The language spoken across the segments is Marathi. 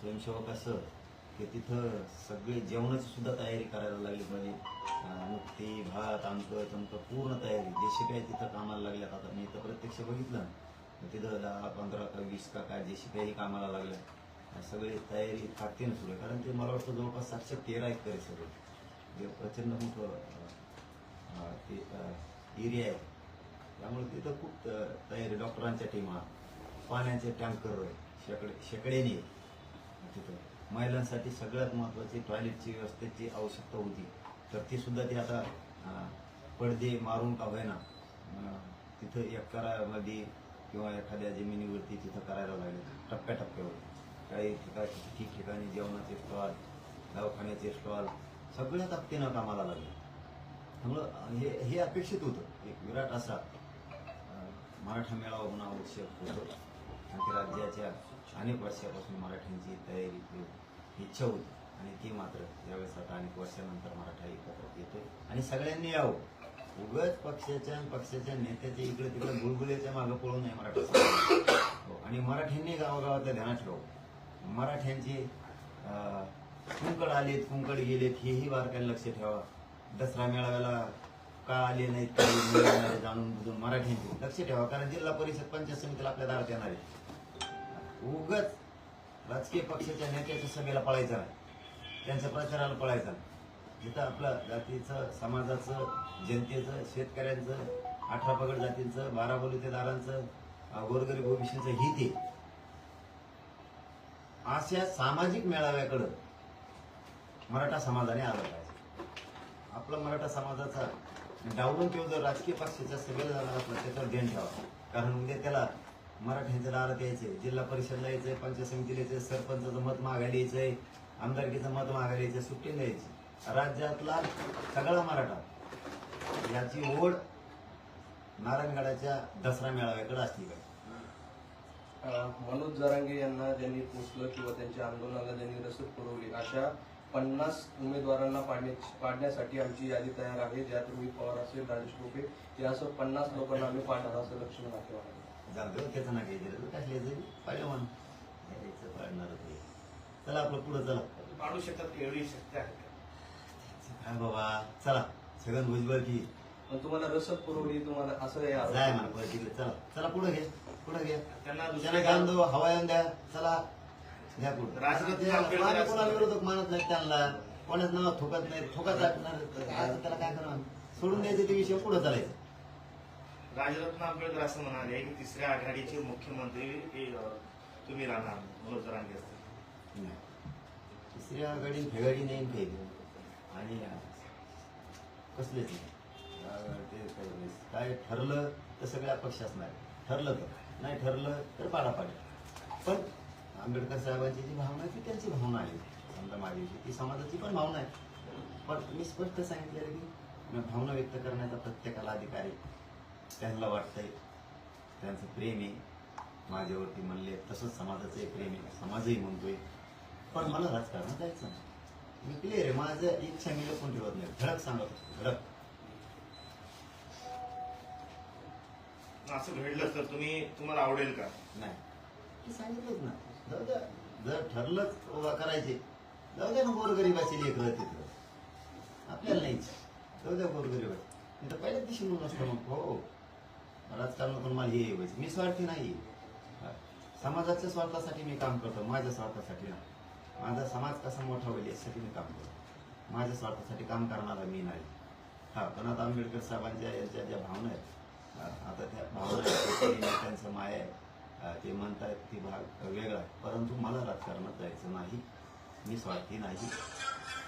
स्वयंसेवक असं की तिथं सगळे जेवणाची सुद्धा तयारी करायला लागली म्हणजे मग ते भात आमकं तमकं पूर्ण तयारी. जसे काही तिथं कामाला लागल्यात आता मी तर प्रत्यक्ष बघितलं. तिथं दहा पंधरा का वीस का काय जशी काही कामाला लागल्या सगळे सगळी तयारी ताकदीनं सुरू आहे. कारण ते मला वाटतं जवळपास सातशे तेरा एकर आहे सगळं. जे प्रचंड मोठं ते एरिया आहे. त्यामुळे तिथं खूप तयारी. डॉक्टरांच्या टीमा पाण्याचे टँकर शेकडे शेकड्याने. तिथं. महिलांसाठी सगळ्यात महत्वाची टॉयलेटची व्यवस्थेची आवश्यकता होती. तर ती सुद्धा ती आता पडदे मारून का होईना तिथं एकरामध्ये किंवा एखाद्या जमिनीवरती तिथं करायला लागले. टप्प्याटप्प्यावर. काही ठिकाणी ठिकठिकाणी जेवणाचे स्टॉल दवाखान्याचे स्टॉल सगळ्या ताकदीनं कामाला लागले. त्यामुळं हे हे अपेक्षित होतं. एक विराट असा मराठा मेळावा होणं आवश्यक होतं. आणि राज्याच्या अनेक वर्षापासून मराठ्यांची तयारी इच्छा होती. आणि ती मात्र यावेळेस आता अनेक वर्षानंतर मराठा एकत्र येतोय. आणि सगळ्यांनी यावं. उगाच पक्षाच्या आणि पक्षाच्या नेत्याच्या इकडे तिकडे गुळगुळ्याच्या मागं पळू नये मराठा हो, आणि मराठ्यांनी गावागावातल्या ध्यानात ठेवावं मराठ्यांची कुंकड आलेत कुंकड गेलेत हेही बारकाईला लक्ष ठेवा. दसरा मेळाव्याला का आले नाहीत जाणून बुजून मराठ्यांची लक्ष ठेवा. कारण जिल्हा परिषद पंचायत समितीला आपल्या दारात येणार आहे. उगच राजकीय पक्षाच्या नेत्याच्या सभेला पळायचं नाही. त्यांच्या प्रचाराला पळायचं नाही. जिथं आपलं जातीचं समाजाचं जनतेचं शेतकऱ्यांचं अठरा पगड जातींचं बारा बलुतेदारांचं गोरगरीब ओबीसीचं हित आहे. अशा सामाजिक मेळाव्याकडं मराठा समाजाने आलं पाहिजे. आपला मराठा समाजाचा डावलून किंवा जर राजकीय पक्षाच्या सभेला जाणार असलं त्याच्यावर ध्यान ठेवा. कारण उद्या त्याला मराठ्यांच्या दारात यायचंय जिल्हा परिषदला यायचंय पंचायत समितीला यायचंय सरपंचाचं मत मागायला यायचंय आमदारकीचं मत मागायला यायचंय सुट्टी द्यायची. राज्यातला सगळा मराठा याची ओढ नारायणगडाच्या दसरा मेळाव्याकडे असली पाहिजे. मनोज जरांगे यांना ज्यांनी पोचलं किंवा त्यांच्या आंदोलनाला ज्यांनी रसद पुरवली अशा पन्नास उमेदवारांना पाडण्या पाडण्यासाठी आमची यादी तयार आहे ज्यात रोहित पवार असेल राजेश टोपे या असं पन्नास लोकांना आम्ही पाडणार असं लक्ष्मण हाके जाऊ दे त्याचं ना काही दिलं कसले जरी पाहिलं म्हण यायचं पाडणारच आहे. चला आपलं पुढं चला. पाडू शकतात एवढी शक्ती आहे. का? काय बाबा? चला सगळं भुजबळ की. पण तुम्हाला रसद पुरवली तुम्हाला असं आरोप जाय आहे? म्हणा परत तिकडे चला चला पुढे घे पुढे घे त्यांना दुसऱ्या गान दो हवा येऊन द्या. चला घ्या पुढे. राजकीय आंबेडकर कोणाला असं- विरोधक मानत नाही त्यांना. कोणाच नाव थुकत नाही थुकत टाकणार काय त्याला काय करणार सोडून द्यायचं ते विषय पुढे चालायचं. राजरत्न आंबेडकर असं म्हणाले की तिसऱ्या आघाडीचे मुख्यमंत्री हे, तुम्ही राहणार मनोज जरांगे असतील. नाही. तिसऱ्या गाडी फेगाडी नाही काही आणि कसलेच नाही ते? काय- ठरलं तर सगळे अपक्ष असणार ठरलं तर नाही ठरलं तर पाडापाडी. पण आंबेडकर साहेबांची जी भावना आहे ती त्यांची भावना आहे. समजा माझी ती समाजाची पण भावना आहे. पण मी स्पष्ट सांगितलेलं की भावना व्यक्त करण्याचा प्रत्येकाला अधिकार आहे. त्यांना वाटतंय त्यांचं प्रेम आहे माझ्यावरती म्हणले तसंच समाजाचं प्रेम आहे समाजही म्हणतोय. पण मला राजकारणात जायचं नाही. मी क्लिअर आहे माझं इच्छा मी लपून ठेवत नाही. धडक सांगत धडक. असं घडलं तर तुम्ही तुम्हाला आवडेल का? नाही. मी सांगितलंच ना. जाऊ द्या. जर ठरलंच उभा करायचे जाऊ द्या ना गोरगरीबाची लेकरं तिथं. आपल्याला नाहीच जाऊ द्या गोरगरीबाची तर पहिल्याच दिवशी म्हणून असतं मग. हो. राजकारणातून मला हे व्हायचं मी स्वार्थी नाही. समाजाच्या स्वार्थासाठी मी काम करतो माझ्या स्वार्थासाठी ना. माझा समाज कसा मोठा होईल यासाठी मी काम करतो. माझ्या स्वार्थासाठी काम करणारा मी नाही. हा पण आता आंबेडकर साहेबांच्या यांच्या ज्या भावना आहेत आता त्या भावना त्यांचं माय आहे. ते म्हणतात ती भाग वेगळा आहे. परंतु मला राजकारणात जायचं नाही. मी स्वार्थी नाही.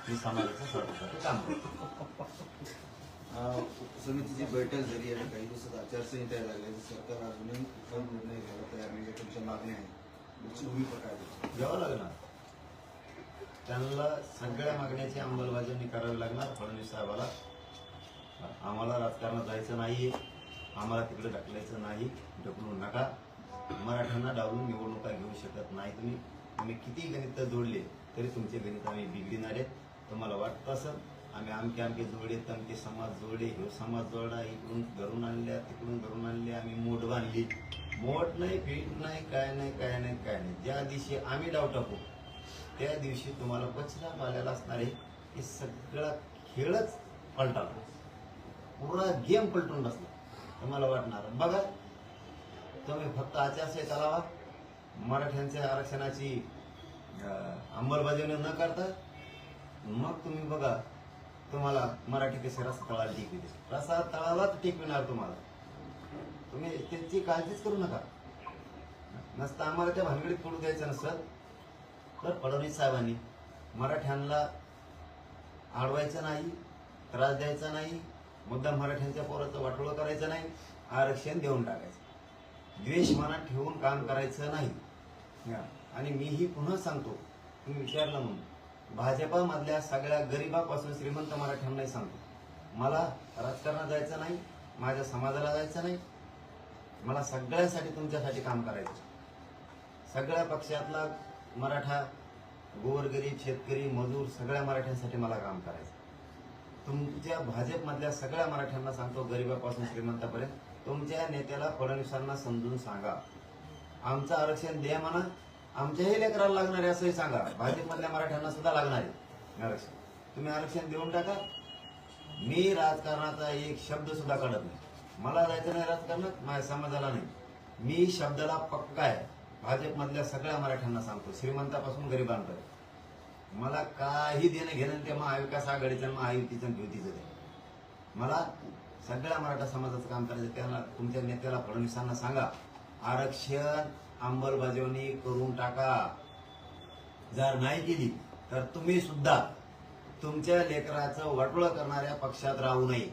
मी समाजाच्या स्वार्थासाठी काम करतो. समितीची बैठक झाली आणि काही दिवसात आचारसंहिता लागल्या तर सरकार अजूनही कुठलाच निर्णय घ्यायला तयार नाही तुमच्या मागण्या आहेत. तुमची भूमिका काय घ्यावं लागणार. त्यांना सगळ्या मागण्याची अंमलबजावणी करावी लागणार. फडणवीस साहेबाला. आम्हाला राजकारणात जायचं नाही आम्हाला तिकडे ढकलायचं नाही. ढकलू नका. मराठ्यांना डावलून निवडणुका घेऊ शकत नाही तुम्ही. तुम्ही किती गणित जोडले तरी तुमचे गणित आम्ही बिघडणार आहेत. तुम्हाला वाटतं असं आम्ही आमके आमके जोडे तमके समाज जोडे ह्यो समाज जोडा इकडून धरून आणल्या तिकडून धरून आणले आम्ही मोठ बांधली. मोठ नाही पीठ नाही काय नाही काय नाही काय नाही. ज्या दिवशी आम्ही डाव टाकू त्या दिवशी तुम्हाला वचनात आलेला असणार आहे की सगळा खेळच पलटाला पुरा गेम पलटून बसला. तुम्हाला वाटणार बघा तुम्ही फक्त आचारसंहिता लावा. मराठ्यांच्या आरक्षणाची अंमलबजावणी न करता मग तुम्ही बघा तुम्हाला मराठी कसे रस्ता तळाला टिकविते रसा तळालाच टिकविणार तुम्हाला. तुम्ही त्याची काळजीच करू नका. नसतं आम्हाला त्या भानगडीत पडू द्यायचं नसतं. तर फडणवीस साहेबांनी मराठ्यांना आडवायचं नाही त्रास द्यायचा नाही मुद्दा मराठ्यांच्या पोराचं वाटोळं करायचं नाही आरक्षण देऊन टाकायचं. द्वेष मनात ठेवून काम करायचं नाही. आणि मीही पुन्हा सांगतो तुम्ही विचारलं म्हणून. भाजपामधल्या सगळ्या गरिबापासून श्रीमंत मराठ्यांनाही सांगतो. मला राजकारणात जायचं नाही माझ्या समाजाला जायचं नाही. मला सगळ्यासाठी तुमच्यासाठी काम करायचं सगळ्या पक्षातला मराठा गोरगरीब शेतकरी मजूर सगळ्या मराठ्यांसाठी मला काम करायचं तुमच्या भाजपमधल्या सगळ्या मराठ्यांना सांगतो गरिबापासून श्रीमंतापर्यंत. तुमच्या नेत्याला फडणवीसांना समजून सांगा. आमचं आरक्षण द्या म्हणा आमच्याही लेकराला लागणार आहे असंही सांगा. भाजपमधल्या मराठ्यांना सुद्धा लागणार आहे आरक्षण. तुम्ही आरक्षण देऊन टाका. मी राजकारणाचा एक शब्द सुद्धा काढत नाही. मला जायचं नाही राजकारणात माझ्या समाजाला नाही. मी शब्दाला पक्का आहे. भाजपमधल्या सगळ्या मराठ्यांना सांगतो. श्रीमंतापासून गरिबांपर्यंत. मला काही देणं घेणं ते महाविकास आघाडीचं आणि महायुतीचं युतीचं ते मला सगळ्या मराठा समाजाचं काम करायचं त्यांना तुमच्या नेत्याला फडणवीसांना सांगा. आरक्षण अंमलबजावणी करून टाका. जर नाही केली तर तुम्ही सुद्धा तुमच्या लेकराचं वाटोळ करणाऱ्या पक्षात राहू नये.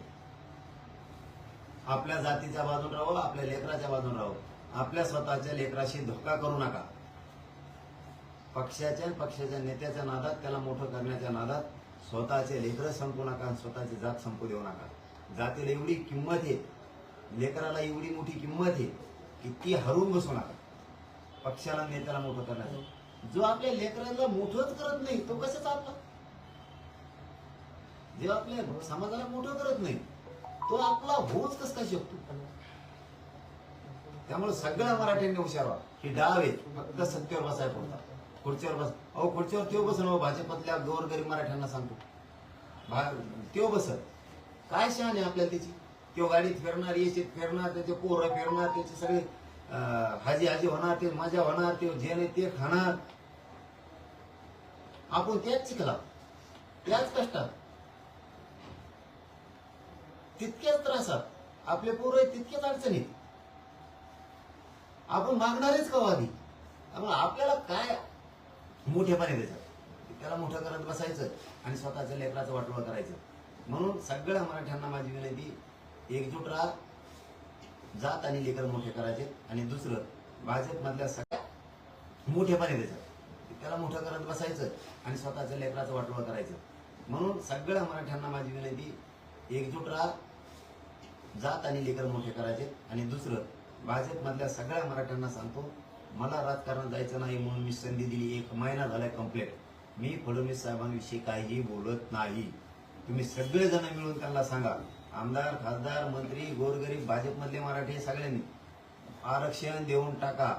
आपल्या जातीच्या बाजून राहू आपल्या लेकराच्या बाजून राहू. आपल्या स्वतःच्या लेकराशी धोका करू नका. पक्षाच्या पक्षाच्या नेत्याच्या नादात त्याला मोठं करण्याच्या नादात स्वतःचे लेकर संपू नका आणि स्वतःची जात संपू देऊ नका. जातीला एवढी किंमत आहे लेकराला एवढी मोठी किंमत आहे की ती हरवून बसू नका. पक्षाला नेत्याला मोठं करण्याचं जो आपल्या लेकराला मोठंच करत नाही तो कसं चालला? जे आपल्या समाजाला मोठं करत नाही तो आपला होच कस काय शकतो? त्यामुळे सगळ्या मराठ्यांनी हुशार व्हा. ही डाव आहे फक्त सत्तेवर बसाय पडतात खुर्चीवर बस. अहो खुर्चीवर तो बसन हो भाजपातल्या गोरगरीब मराठ्यांना सांगतो. भा- त्यो बसत काय शहाण आहे आपल्याला त्याची? त्यो गाडीत फिरणार येशीत फिरणार त्याचे पोरं फिरणार त्याचे सगळे हाजी हाजी होणार ते मजा होणार ते जे नाही ते खाणार. आपण त्याच शिकला. त्याच कष्टात. तितक्याच त्रासात. आपले पोरं तितक्याच अडचणीत. आपण मागणारेच का आधी त्यामुळे आपल्याला काय मोठेपणे द्यायचं? त्याला मोठं करत बसायचं आणि स्वतःच्या लेकराचं वाटोळं करायचं. म्हणून सगळ्या मराठ्यांना माझी विनंती एकजूट राहा. जात आणि लेकर मोठे करायचे आणि दुसरं भाजपमधल्या सगळ्या मोठेपणे द्यायचं. त्याला मोठं करत बसायचं आणि स्वतःच्या लेकराचं वाटोळ करायचं. म्हणून सगळ्या मराठ्यांना माझी विनंती एकजूट राहा जात आणि लेकर मोठे करायचे आणि दुसरं भाजपमधल्या सगळ्या मराठ्यांना सांगतो मला राजकारणात जायचं नाही म्हणून मी संधी दिली एक महिना झालाय कंप्लीट मी फडणवीस साहेबांविषयी काहीही बोलत नाही. तुम्ही सगळेजण मिळून त्यांना सांगा. आमदार खासदार मंत्री गोरगरीब भाजपमधले मराठी सगळ्यांनी आरक्षण देऊन टाका.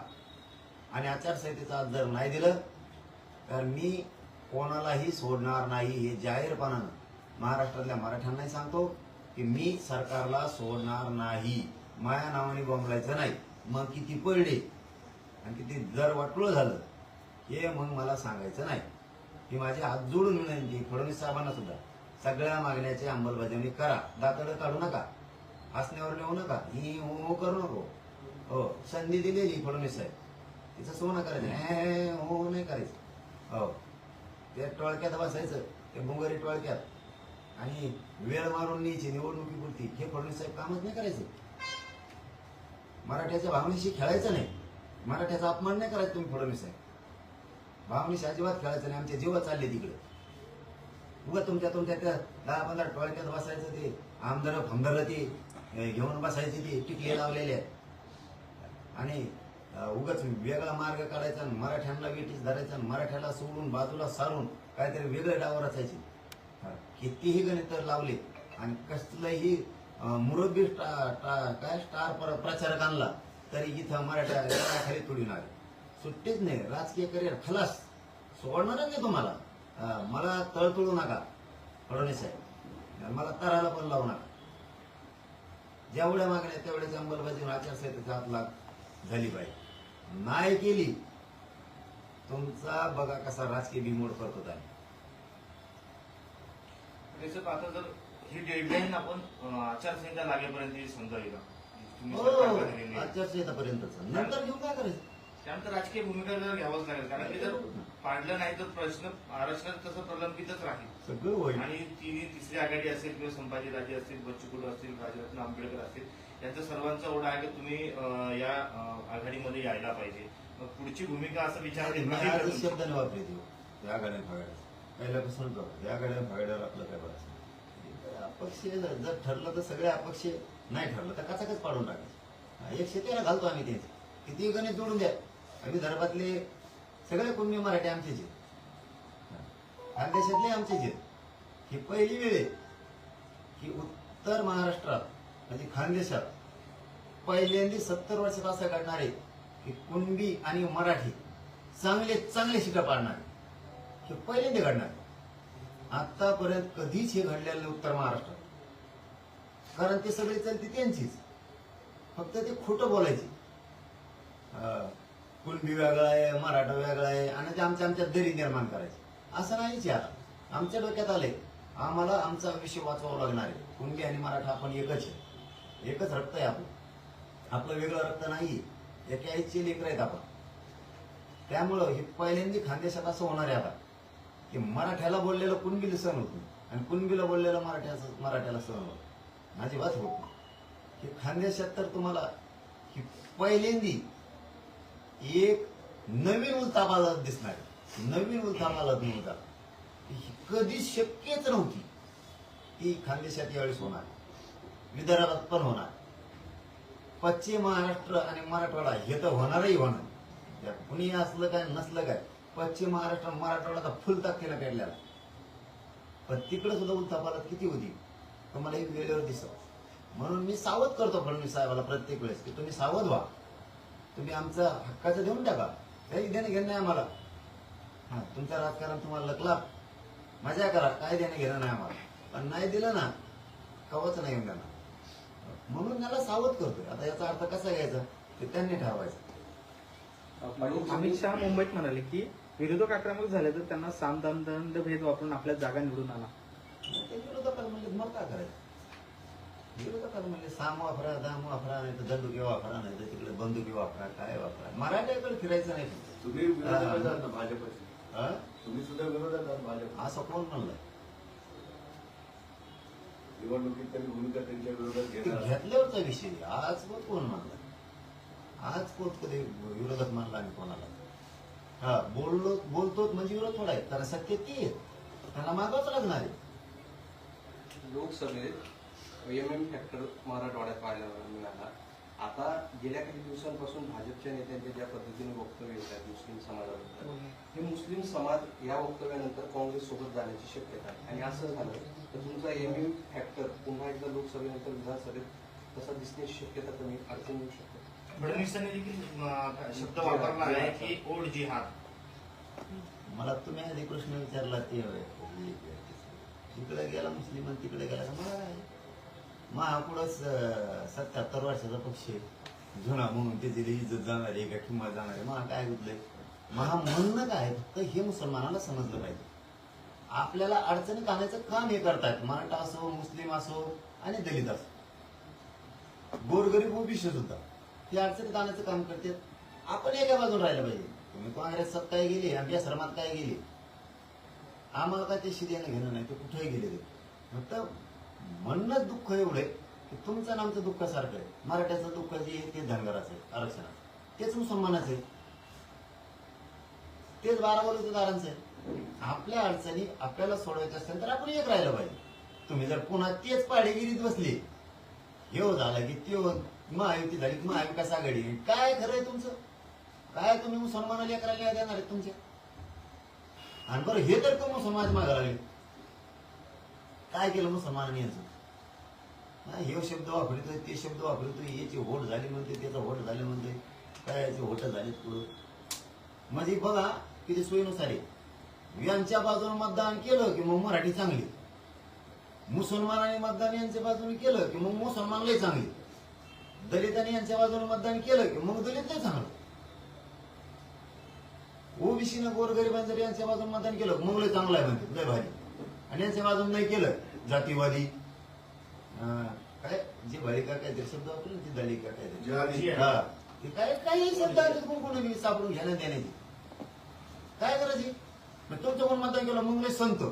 आणि आचारसंहितेचा जर नाही दिलं तर मी कोणालाही सोडणार नाही हे जाहीरपणानं महाराष्ट्रातल्या मराठ्यांनाही सांगतो की मी सरकारला सोडणार नाही. माया नावाने बोंबलायचं नाही. मग किती पडले आणि किती जर वाटलं झालं हे मग मला सांगायचं नाही. ही माझी हात जोडून विनंती फडणवीस साहेबांना सुद्धा. सगळ्या मागण्याची अंमलबजावणी करा. दातड काढू नका. हसण्यावर नेऊ नका. ही हो हो करू नको. हो संधी दिलेली फडणवीस साहेब. तिचं सोनं करायचं. हो नाही करायचं. हो. ते टोळक्यात बसायचं. ते बुंगारी टोळक्यात. आणि वेळ मारून न्यायची निवडणुकीपुरती. हे फडणवीस साहेब कामच नाही करायचं. मराठ्याच्या भावनेशी खेळायचं नाही. मराठ्याचा अपमान नाही करायचं तुम्ही फडणवीस साहेब. भावनेशी अजिबात खेळायचं नाही. आमचे जीव चालले तिकडे. उगा तुमच्या तुमच्या त्या दहा पंधरा टोळक्यात बसायचं ते आमदार फमदार ते घेऊन बसायचे ते टिकले लावलेले. आहेत आणि उगाच वेगळा मार्ग काढायचा आणि मराठ्यांना वेटीस धरायचा आणि मराठ्याला सोडून बाजूला सारून काहीतरी वेगळे डाव रचायचे. कितीही गणित लावले आणि कसलंही मुरब्बी टा- काय स्टार प्र- प्रचारक आणला तरी इथं मराठ्या खाली तुडून आले सुट्टीच नाही राजकीय करिअर खलास. सोडणारच नाही तुम्हाला. मला तळतळू नका फडणवीस साहेब. मला तरायला पण लावू नका. जेवढ्या मागण्या तेवढ्याची अंमलबजावणी आचारसंहितेचा हात लाग झाली पाहिजे. नाही केली तुमचा बघा कसा राजकीय बिमोड करतो आहे त्याच्यात आता जर ही डेडलाईन आपण आचारसंहिता लागेपर्यंत समजावी का? हो. आचारसंहितापर्यंतच. नंतर घेऊन काय करायचं? त्यानंतर राजकीय भूमिका जर घ्यावंच लागेल कारण ते जर पाडलं नाही तर प्रश्न आरक्षणात तसं प्रलंबितच राहील. सगळं होईल. आणि तिन्ही तिसरी आघाडी असेल किंवा संभाजी राजे असतील बच्चू असतील राजरत्न आंबेडकर असतील यांचा सर्वांचा ओढा आहे की तुम्ही या आघाडीमध्ये यायला पाहिजे. मग पुढची भूमिका असं विचार शब्दाने वापरते हो. या गाड्या फागाड्या पहिल्यापासून कर या गाड्या फागाड्यावर आपलं काय बघायचं? अपक्ष जर ठरलं तर सगळे अपक्ष नाही ठरलं तर कचाकच पाडून टाकायचं. हा, एक शेतीला घालतो आम्ही ते. किती गणित जोडून द्या. विदर्भातले सगळे कुणबी मराठी आमचेच आहेत. खानदेशातले आमचेच आहेत. ही पहिली वेळ आहे की उत्तर महाराष्ट्रात म्हणजे खानदेशात पहिल्यांदा सत्तर वर्षात असं घडणार आहे की कुणबी आणि मराठी चांगले चांगले शिका पाडणार हे पहिल्यांदा घडणार आतापर्यंत कधीच हे घडलेलं उत्तर महाराष्ट्रात. कारण ते सगळे चलते त्यांचीच. फक्त ते खोटं बोलायचे. कुणबी वेगळा आहे मराठा वेगळा आहे आणि ते आमच्या आमच्या दरी निर्माण करायचे. असं नाहीच आहे आमच्या डोक्यात आले आम्हाला आमचा विषय वाचवावा लागणार आहे. कुणबी आणि मराठा आपण एकच आहे. एकच रक्त आहे आपलं. आपलं वेगळं रक्त नाही एका आईचे लेकर आहेत आपण. त्यामुळं हे पहिल्यांदा खानदेशात असं होणार आहे आता. की मराठ्याला बोललेलं कुणबीला सण होत नाही आणि कुणबीला बोललेलं मराठ्याचं मराठ्याला सण होत अजिबात होत नाही. हे खानदेशात तर तुम्हाला ही पहिल्यांदी एक नवीन उलथापालत दिसणार आहे. नवीन उलथापालत नव्हता ही कधीच शक्यच नव्हती. ती खानदेशात यावेळेस होणार. विदर्भात पण होणार. पश्चिम महाराष्ट्र आणि मराठवाडा हे तर होणारही होणार. यात कुणी असलं काय नसलं काय पश्चिम महाराष्ट्र मराठवाडा फुल ताकदीला काढलेला. पण तिकडे सुद्धा उलथापालत किती होती? तुम्हाला एक वेळेवर दिसत म्हणून मी सावध करतो फडणवीस साहेबाला प्रत्येक वेळेस की तुम्ही सावध व्हा. तुम्ही आमचं हक्काचं देऊन टाका. काही देणं घेणं नाही आम्हाला. हा तुमचं राजकारण तुम्हाला लकला. मजा करा काय देणं घेणं नाही आम्हाला. पण नाही दिलं ना कवच नाही येऊन देणार म्हणून त्याला सावध करतोय. आता याचा अर्थ कसा घ्यायचा? ते त्यांनी ठरवायचं. अमित शहा मुंबईत म्हणाले की विरोधक आक्रमक झाले तर त्यांना साम दाम दंड भेद वापरून आपल्या जागा निवडून आणा. ते विरोधकाला म्हणले मग काय करायचं? म्हणले साम वापरा दाम वापरा नाही तर दंडुकी वापरा नाही तर तिकडे बंदुकी वापरा काय वापरा. मराठ्याकडे फिरायचं नाही तुम्ही विरोधात आहात ना भाजपचे. हा? तुम्ही सुद्धा विरोधात आहात भाजप असं कोण म्हणलं? निवडणुकीत तरी भूमिका त्यांच्या विरोधात ते घेणार घेतल्यावरचा विषय आज कोण कोण म्हणलं? आज कोण कधी विरोधात मानला आणि कोणाला? हा बोललो बोलतोच म्हणजे विरोध थोडा आहे. कारण सत्य ती आहे त्यांना मागावंच लागणार आहे. लोकसभेत एम एम फॅक्टर मराठवाड्यात पाहायला मिळाला आता. गेल्या काही दिवसांपासून भाजपच्या नेत्यांचे ज्या पद्धतीने वक्तव्य येत आहेत मुस्लिम समाजाबद्दल हे. मुस्लिम समाज या वक्तव्यानंतर काँग्रेस सोबत जाण्याची शक्यता आहे. आणि असं झालं तर तुमचा एम एम फॅक्टर पुन्हा एकदा लोकसभेनंतर विधानसभेत तसा दिसण्याची शक्यता कमी अडचण येऊ शकते. फडणवीसांनी देखील शब्द वापरला आहे की ओढ जिहाद. मला तुम्ही आधी प्रश्न विचारला ते तिकडे गेला मुस्लिम तिकडे गेला मला महाकुडच महापुढंच सत्याहत्तर वर्षाचा पक्ष आहे. जुना म्हणून त्याची इज्जत जाणार आहे का किंमत जाणार आहे? महा काय गुतलंय महा म्हणणं काय फक्त हे मुसलमानाला समजलं पाहिजे. आपल्याला अडचणीत आणायचं काम हे करतायत मराठा असो मुस्लिम असो आणि दलित असो. गोरगरीब ओबीसी सुद्धा. हे अडचणीत आणायचं काम करतात. आपण एका बाजून राहिलं पाहिजे. तुम्ही काँग्रेसात काय गेले आमच्या श्रमात काय गेले. आम्हाला काय ते शिर्याने घेणं नाही ते कुठेही गेले ते फक्त म्हणणं दुःख एवढं आहे की तुमचं आणि आमचं दुःख सारखं आहे. मराठ्याचं दुःख जे आहे ते धनगराचं आहे आरक्षणाचं तेच मुसलमानाचं आहे. तेच बारा बलुतेदारांचं आहे. आपल्या अडचणी आपल्याला सोडवायच्या असतील तर आपण एक राहिलं पाहिजे. तुम्ही जर पुन्हा तेच पाडेगिरीत बसले हे हो झालं की ते हो, महायुती झाली महाविकास आघाडी काय खरं आहे तुमचं? काय तुम्ही मुसलमानाला एकराला देणार आहे तुमच्या? आणि बरं हे तर तो मुसलमान मागायला लागले. काय केलं मुसलमानाने याचं हा, हे शब्द वापरतोय ते शब्द वापरतोय याची होट झाली म्हणते त्याचा होट झाली म्हणते काय याची होट झाली पुढं? म्हणजे बघा किती सोयीनुसार आहे. यांच्या बाजूने मतदान केलं की मग मराठी चांगली. मुसलमानाने मतदान यांच्या बाजूने केलं की मग मुसलमान लय चांगली. दलितांनी यांच्या बाजूने मतदान केलं की मग दलित नाही चांगलं. ओबीसीनं गोरगरिबांनी यांच्या बाजूने मतदान केलं मग लय चांगलं आहे म्हणते लय भारी. आणि यांच्या बाजूने नाही केलं. जातीवादी. काय? जे बालिका काय ते शब्द वापरले ती दलिका काय ते. हा. काय काही शब्द आहेत कोण सापडून घेण्यात देण्याची काय करायची मग तुमचं कोण मतदान केलं मग लय संत.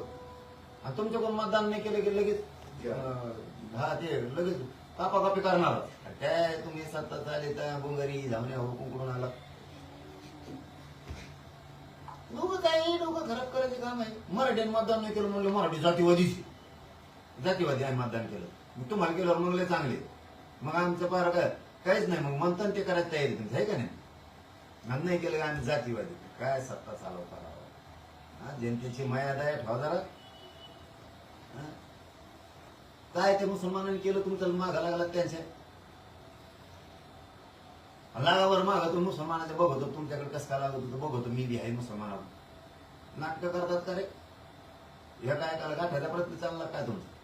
आणि तुमचं कोण मतदान नाही केलं की लगेच हा ते लगेच कापा कापी करणार. काय तुम्ही सत्ता चाले त्या बुंगारी धावण्या हो कुंकडून आला. लोक काय डोकं खराब करायचे काम आहे. मराठ्याने मतदान नाही केलं म्हणलं मराठी जातीवादीची जातीवादी आहे मतदान केलं. मग तुम्हाला केल्यावर म्हणले चांगले मग आमचं पार काय? काहीच नाही. मग म्हणतात ते करायची तयारी तुमचं आहे का नाही? आणि नाही केलं का आम्ही जातीवादी. काय सत्ता चालवता राव? हा जनतेची मर्यादा आहे ठेवा जरा. हा? काय ते मुसलमानांनी केलं तुमचं मागा लागला त्यांच्या. लागावर मागा तो मुसलमानाच्या बघतो तुमच्याकडे कसं काय लागत होतं बघतो मी बी आहे मुसलमानावर. नाटकं करतात का रे? ह्या काय काला गाठायचा प्रयत्न चालला काय तुमचा?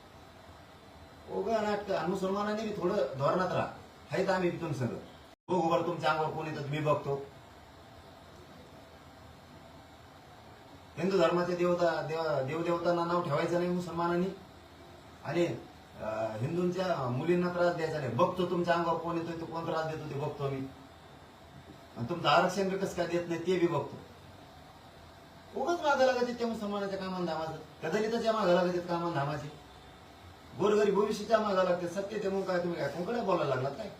ओगा नाटकं आणि मुसलमानाने बी थोडं धोरणात राहा. हाय तर आम्ही बी तुमचं सगळं बघू बरं तुमच्या अंगावर कोण येतं मी बघतो. हिंदू धर्माचे देवता देव देवदेवतांना नाव ठेवायचं नाही मुसलमानांनी. आणि हिंदूंच्या मुलींना त्रास द्यायचा नाही. बघतो तुमच्या अंगावर कोण येतोय तो कोण त्रास देतो ते बघतो मी आणि तुमचं आरक्षण बी कसं काय देत नाही ते बी बघतो. उगाच मागं लागत त्या मुसलमानाच्या कामान धामाचं. त्या दलिताच्या मागं लागत कामान धामाचे. गोरगरी भविष्याच्या मागं लागते सत्य ते मग काय तुम्ही काय कोणकडे बोलायला लागलात काय?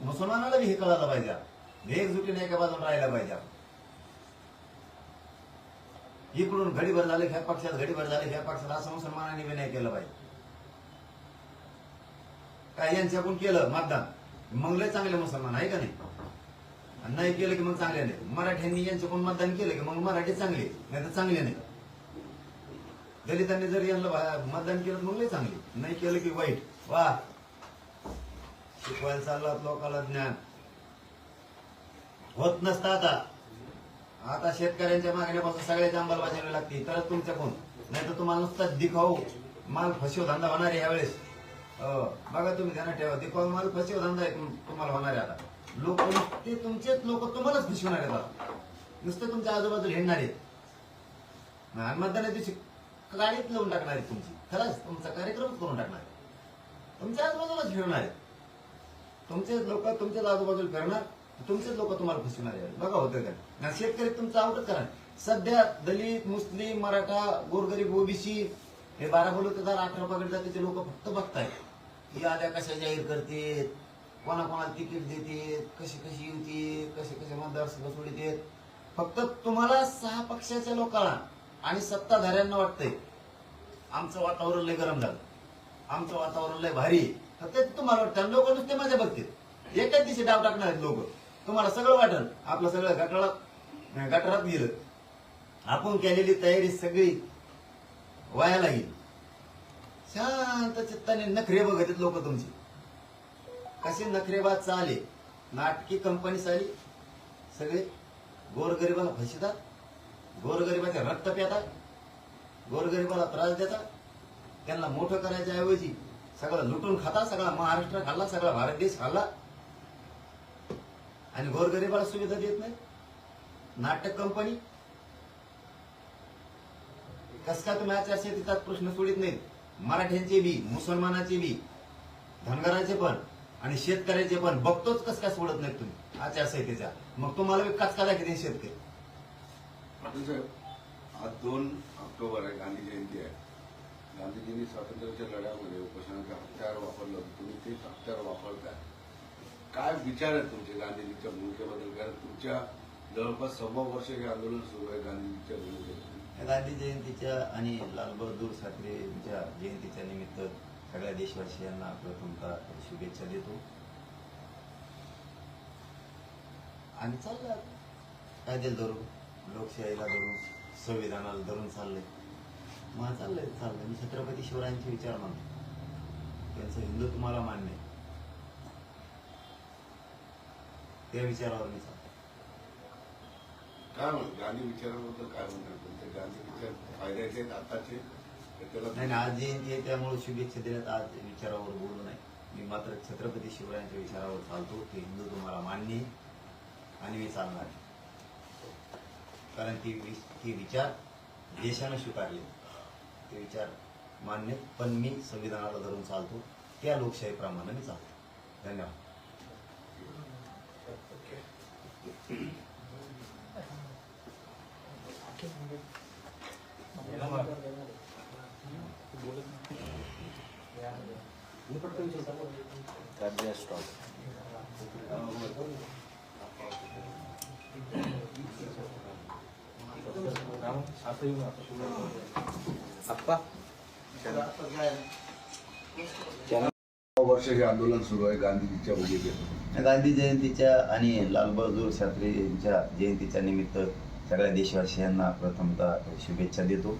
मुसलमानाला बी हे कळायला पाहिजे. हे एकजुटीने एका बाजूला राहायला पाहिजे. इकडून घडीभर झाले ह्या पक्षात घडीभर झाले ह्या पक्षात असं मुसलमानांनी बी नाही केलं पाहिजे. काय यांच्याकडून केलं? मतदान. मग लय चांगले मुसलमान आहे का नाही? नाही केलं की मग चांगले नाही. मराठ्यांनी यांच्याकडून मतदान केलं की मग मराठी चांगले नाही तर चांगले नाही. दलितांनी जर यांना मतदान केलं तर मग लय चांगले नाही केलं की वाईट. वा. शिकवायला चाललात लोकांना ज्ञान. होत नसतं आता. आता शेतकऱ्यांच्या मागण्यापासून सगळ्याची अंमलबजावणी लागते. तरच तुमच्या कोण नाही तर तुम्हाला नुसता दिखाऊ. माल फसव धंदा होणार आहे यावेळेस. हो, बघा तुम्ही ध्यानात ठेवा. दीपावली मला फसव धंदा आहे तुम्हाला होणार आहे आता. लोक नुसते तुमचेच लोक तुम्हालाच फसवणार आहेत आता. नुसते तुमच्या आजूबाजूला हिंडणार आहेत. हनुमंताने मतदाना दिवशी गाडीत लावून टाकणार आहेत तुमची. खरंच तुमचा कार्यक्रमच करून टाकणार आहे तुमच्या आजूबाजूलाच फिरणार आहेत. तुमचेच लोक तुमच्याच आजूबाजूला फिरणार तुमचेच लोक तुम्हाला फसवणार आहे बघा होतं का शेतकरी तुमचं आवडत करा. सध्या दलित मुस्लिम मराठा गोरगरीब ओबीसी हे बारा बलुतेदार अठरा पगड जातीचे लोक फक्त बघतायत. ही आद्या कशा जाहीर करते कोणा कोणाला तिकीट देते कशी कशी येते कसे कसे मतदारसंघ सोडित फक्त तुम्हाला सहा पक्षाच्या लोकांना आणि सत्ताधाऱ्यांना वाटतंय. आमचं वातावरण लय गरम झालं. आमचं वातावरण लय भारी. फक्त तर ते तुम्हाला वाटतं. लोक नुसते माझ्या बघतील एकाच दिवशी डाव टाकणार आहेत लोक. तुम्हाला सगळं वाटल. आपलं सगळं गटारात गटारात गेलं. आपण केलेली तयारी सगळी वाया लागेल. शांत चित्ताने नखरे बघत लोक तुमची. कसे नखरेबाज चाले? नाटकी कंपनी चाली सगळे गोरगरिबाला फसितात गोरगरिबाचे रक्त प्यातात. गोरगरिबाला त्रास देतात. त्यांना मोठं करायच्या ऐवजी सगळं लुटून खाता सगळा महाराष्ट्र खाल्ला सगळा भारत देश खाल्ला. आणि गोरगरिबाला सुविधा देत नाही. नाटक कंपनी कस का तुम्ही आचारसंहितेचा प्रश्न सोडित नाहीत? मराठ्यांचे बी मुसलमानाचे बी धनगराचे पण आणि शेतकऱ्याचे पण. बघतोच कस काय सोडत नाहीत तुम्ही. आचारसंहितेच्या मग तुम्हाला विकास कचका दाखवते शेतकरी. पाटील साहेब आज दोन ऑक्टोबर आहे गांधी जयंती आहे. गांधीजींनी स्वातंत्र्याच्या लढ्यामध्ये उपोषणाचे हत्यार वापरलं होतं. तुम्ही तेच हत्यार वापरताय. काय विचार आहेत तुमचे गांधीजीच्या भूमिकेबद्दल? कारण तुमच्या जवळपास सव्वा वर्ष हे आंदोलन सुरू आहे गांधीजीच्या भूमिकेबद्दल. गांधी जयंतीच्या आणि लालबहादूर ठाकरेंच्या जयंतीच्या निमित्त सगळ्या देशवासियांना प्रथमता शुभेच्छा देतो. आणि चाललं कायद्याला धरून लोकशाहीला धरून संविधानाला धरून चाललंय. मग चाललंय चाललंय. मी छत्रपती शिवरायांचे विचार मानतो त्यांचं हिंदुत्व मला मान्य आहे. त्या विचारावर मी चालतो काय म्हणतो? गांधी विचाराबद्दल काय म्हणतात? गांधी विचार फायद्याचे आताचे नाही नाही, आज जयंती त्यामुळे शुभेच्छा देण्यात आज विचारावर बोलू नये मी मात्र छत्रपती शिवरायांच्या विचारावर चालतो. ते हिंदू तुम्हाला मान्य आणि मी चालणार आहे. कारण ती ते ती विचार देशानं स्वीकारले. ते विचार मान्य पण मी संविधानाला धरून चालतो. त्या लोकशाहीप्रमाणे मी चालतो. धन्यवाद. वर्ष हे आंदोलन सुरू आहे गांधीजीच्या भूमिकेत गांधी जयंतीच्या आणि लालबहादूर शास्त्री यांच्या जयंतीच्या निमित्त सगळ्या देशवासियांना प्रथमतः शुभेच्छा देतो.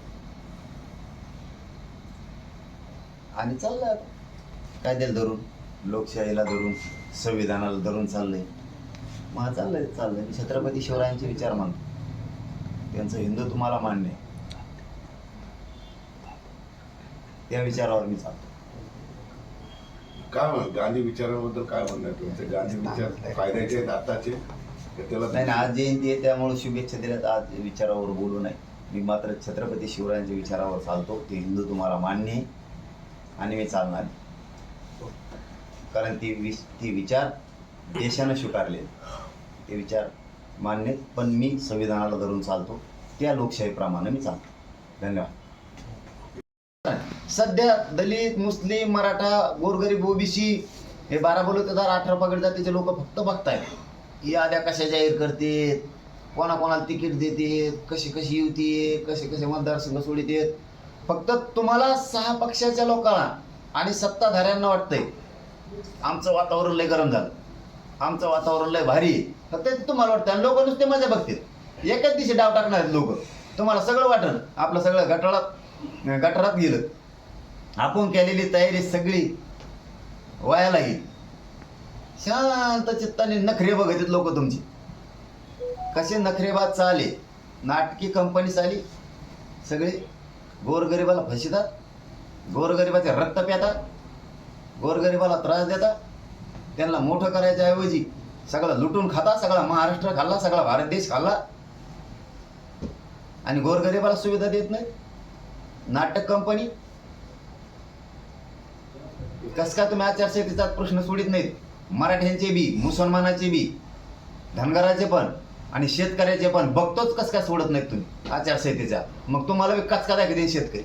आणि चाललंय आता. कायद्याला धरून लोकशाहीला धरून संविधानाला धरून चाललंय. मग चाललंय चाललंय. मी छत्रपती शिवरायांचे विचार मानतो. त्यांचं हिंदू तुम्हाला मान्य त्या विचारावर मी चालतो. काय म्हणत गांधी विचाराबद्दल काय म्हणणार तुमचे? गांधी विचार फायद्याचे आहेत आताचे? नाही नाही, आज जयंती आहे त्यामुळे शुभेच्छा दिल्यात. आज विचारावर बोलू नये. मी मात्र छत्रपती शिवरायांच्या विचारावर चालतो. ते हिंदू तुम्हाला मान्य आहे. आणि मी चालणार आहे. कारण ती वि ती विचार देशानं स्वीकारले. ते विचार मान्य आहेत, पण मी संविधानाला धरून चालतो. त्या लोकशाहीप्रमाणे मी चालतो. धन्यवाद. सध्या दलित मुस्लिम मराठा गोरगरीब ओबीसी हे बारा बलुतेदार अठरा पगड जातीचे लोक फक्त बघतायत. याद्या कशा जाहीर करतेत? कोणाकोणाला तिकीट देतेत? कशी कशी युती कसे कसे मतदारसंघ सोडितेत? फक्त तुम्हाला सहा पक्षाच्या लोकांना आणि सत्ताधाऱ्यांना वाटतंय. आमचं वातावरण लय गरम झालं. आमचं वातावरण लय भारी फक्त ते तुम्हाला वाटतं आणि लोक नुसते मजा बघतात. एकाच दिवशी डाव टाकणार लोक. तुम्हाला सगळं वाटलं. आपलं सगळं गटारात गटारात गेलं. आपण केलेली तयारी सगळी वायाला गेली शांत चित्ताने नखरे बघत लोक तुमची. कसे नखरेबाज चाले? नाटकी कंपनी चाली. सगळे गोरगरिबाला फसितात गोरगरिबाचे रक्त प्यातात. गोरगरिबाला त्रास देतात. त्यांना मोठं करायच्या ऐवजी सगळं लुटून खाता सगळा महाराष्ट्र खाल्ला सगळा भारत देश खाल्ला. आणि गोरगरिबाला सुविधा देत नाही. नाटक कंपनी कस काय तुम्ही आचारसंहितेचा प्रश्न सोडित नाहीत? मराठ्यांचे बी मुसलमानाचे बी धनगराचे पण आणि शेतकऱ्याचे पण. बघतोच कस काय सोडत नाहीत तुम्ही आचारसंहितेचा. मग तुम्हाला बी कचका दाखवते शेतकरी.